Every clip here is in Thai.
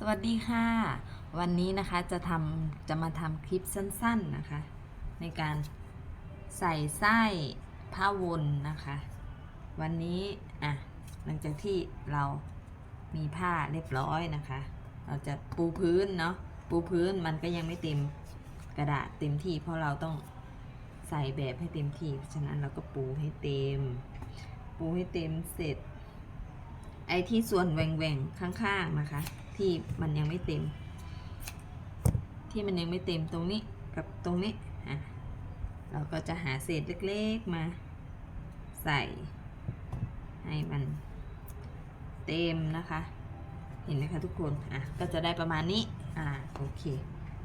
สวัสดีค่ะ วันนี้นะคะจะทำจะมาทำคลิปสั้นๆนะคะ ในการใส่ไส้ผ้าวนนะคะ วันนี้อะหลังจากที่เรามีผ้าเรียบร้อยนะคะ เราจะปูพื้นเนาะปูพื้นมันก็ยังไม่เต็มกระดาษเต็มที่ เพราะเราต้องใส่แบบให้เต็มที่ เพราะฉะนั้นเราก็ปูให้เต็ม ปูให้เต็มเสร็จ ไอ้ที่ส่วนแหว่งๆข้างๆนะคะ ที่มันยังไม่เต็ม ที่มันยังไม่เต็มตรงนี้กับตรงนี้อะเราก็จะหาเศษเล็กๆมาใส่ ให้มันเต็มนะคะ เห็นไหมคะทุกคนอะก็จะได้ประมาณนี้อ่าโอเค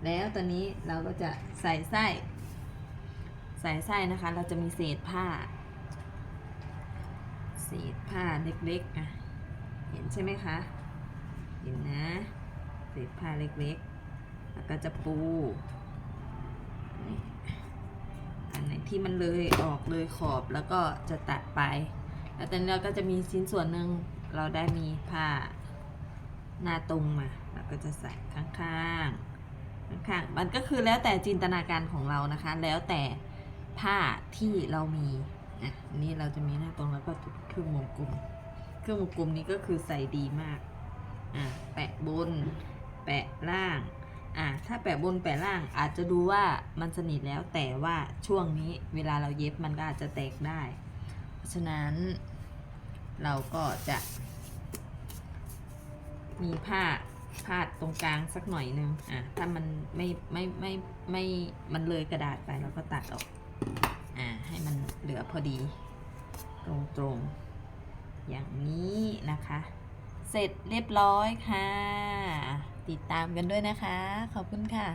แล้วตอนนี้เราก็จะใส่ไส้ ใส่ไส้นะคะ เราจะมีเศษผ้า เศษผ้าเล็กๆอะ เห็นใช่ไหมคะ เห็นนะเศษผ้าเล็กๆ แล้วก็จะปูนี่อันไหนที่มันเลยออกเลยขอบแล้วก็จะตัดไป แล้วตอนนี้เราก็จะมีชิ้นส่วนหนึ่งเราได้มีผ้าหน้าตรงมาเราก็จะใส่ข้างๆข้างๆมันก็คือแล้วแต่จินตนาการของเรานะคะ แล้วแต่ผ้าที่เรามีอะนนี้เราจะมีหน้าตรงแล้วก็ครื่องวงกลม เครื่องวงกลมนี้ก็คือใส่ดีมาก อะ แปะบน แปะล่าง อะ ถ้าแปะบนแปะล่างอาจจะดูว่ามันสนิทแล้วแต่ว่าช่วงนี้เวลาเราเย็บมันก็อาจจะแตกได้ เพราะฉะนั้นเราก็จะมีผ้าพาดตรงกลางสักหน่อยนึง อะ ถ้ามันไม่ไม่ไม่ไม่มันเลยกระดาษไปเราก็ตัดออก อ่า ให้มันเหลือพอดี ตรงตรง อย่างนี้นะคะ เสร็จเรียบร้อยค่ะ ติดตามกันด้วยนะคะ ขอบคุณค่ะ